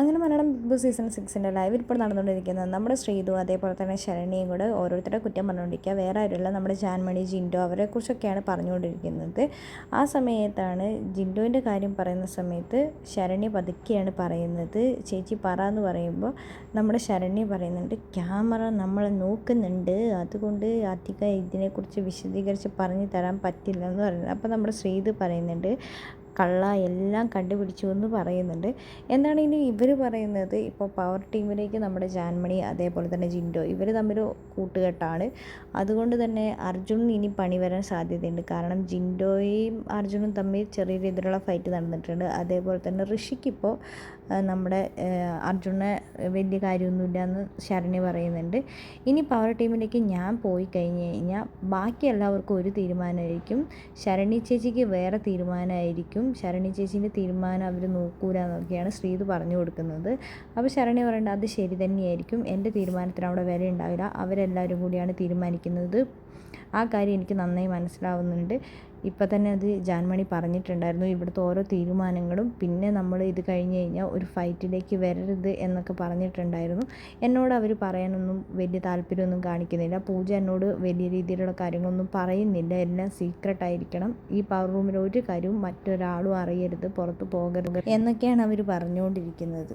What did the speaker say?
അങ്ങനെ Malayalam big boss season സിക്സിന്റെ live ഇപ്പോൾ നടന്നുകൊണ്ടിരിക്കുന്നത്. നമ്മുടെ ശ്രീതു അതേപോലെ തന്നെ ശരണിയും കൂടെ ഓരോരുത്തരുടെ കുറ്റം പറഞ്ഞുകൊണ്ടിരിക്കുക. വേറെ ആരുമില്ല. നമ്മുടെ ജാൻമണി ജിൻഡോ അവരെക്കുറിച്ചൊക്കെയാണ് പറഞ്ഞുകൊണ്ടിരിക്കുന്നത്. ആ സമയത്താണ് ജിൻഡോന്റെ കാര്യം പറയുന്ന സമയത്ത് ശരണി പതുക്കെയാണ് പറയുന്നത്. ചേച്ചി പറ എന്ന് പറയുമ്പോൾ നമ്മുടെ ശരണി പറയുന്നുണ്ട് ക്യാമറ നമ്മളെ നോക്കുന്നുണ്ട്. അതുകൊണ്ട് അധികം ഇതിനെക്കുറിച്ച് വിശദീകരിച്ച് പറഞ്ഞു തരാൻ പറ്റില്ല എന്ന് പറയുന്നത് അപ്പോൾ നമ്മുടെ ശ്രീതു പറയുന്നുണ്ട് കള്ള എല്ലാം കണ്ടുപിടിച്ചു എന്ന് പറയുന്നുണ്ട്. എന്താണ് ഇനി ഇവർ പറയുന്നത്? ഇപ്പോൾ പവർ ടീമിലേക്ക് നമ്മുടെ ജാൻമണി അതേപോലെ തന്നെ ജിൻഡോ ഇവർ തമ്മിൽ കൂട്ടുകെട്ടാണ്. അതുകൊണ്ട് തന്നെ അർജുൻ ഇനി പണി വരാൻ സാധ്യതയുണ്ട്. കാരണം ജിൻഡോയും അർജുനും തമ്മിൽ ചെറിയ രീതിയിലുള്ള ഫൈറ്റ് നടന്നിട്ടുണ്ട്. അതേപോലെ തന്നെ ഋഷിക്കിപ്പോൾ നമ്മുടെ അർജുനെ വലിയ കാര്യമൊന്നുമില്ല എന്ന് ശരണി പറയുന്നുണ്ട്. ഇനി പവർ ടീമിലേക്ക് ഞാൻ പോയി കഴിഞ്ഞ് കഴിഞ്ഞാൽ ബാക്കി എല്ലാവർക്കും ഒരു തീരുമാനമായിരിക്കും. ശരണി ചേച്ചിക്ക് വേറെ തീരുമാനമായിരിക്കും. ശരണി ചേച്ചീന്റെ തീരുമാനം അവർ നോക്കൂല എന്നൊക്കെയാണ് ശ്രീത് പറഞ്ഞു കൊടുക്കുന്നത്. അപ്പോൾ ശരണി പറയേണ്ടത് അത് ശരി തന്നെയായിരിക്കും. എന്റെ തീരുമാനത്തിന് അവിടെ വില ഉണ്ടാവില്ല. അവരെല്ലാവരും കൂടിയാണ് തീരുമാനിക്കുന്നത്. ആ കാര്യം എനിക്ക് നന്നായി മനസ്സിലാവുന്നുണ്ട്. ഇപ്പം തന്നെ അത് ജാൻമണി പറഞ്ഞിട്ടുണ്ടായിരുന്നു. ഇവിടുത്തെ ഓരോ തീരുമാനങ്ങളും പിന്നെ നമ്മൾ ഇത് കഴിഞ്ഞ് കഴിഞ്ഞാൽ ഒരു ഫൈറ്റിലേക്ക് വരരുത് എന്നൊക്കെ പറഞ്ഞിട്ടുണ്ടായിരുന്നു. എന്നോട് അവർ പറയാനൊന്നും വലിയ താല്പര്യമൊന്നും കാണിക്കുന്നില്ല. പൂജ എന്നോട് വലിയ രീതിയിലുള്ള കാര്യങ്ങളൊന്നും പറയുന്നില്ല. എല്ലാം സീക്രട്ട് ആയിരിക്കണം. ഈ പവർ റൂമിൽ ഒരു കാര്യവും മറ്റൊരാളും അറിയരുത്. പുറത്ത് പോകരുത് എന്നൊക്കെയാണ് അവർ പറഞ്ഞുകൊണ്ടിരിക്കുന്നത്.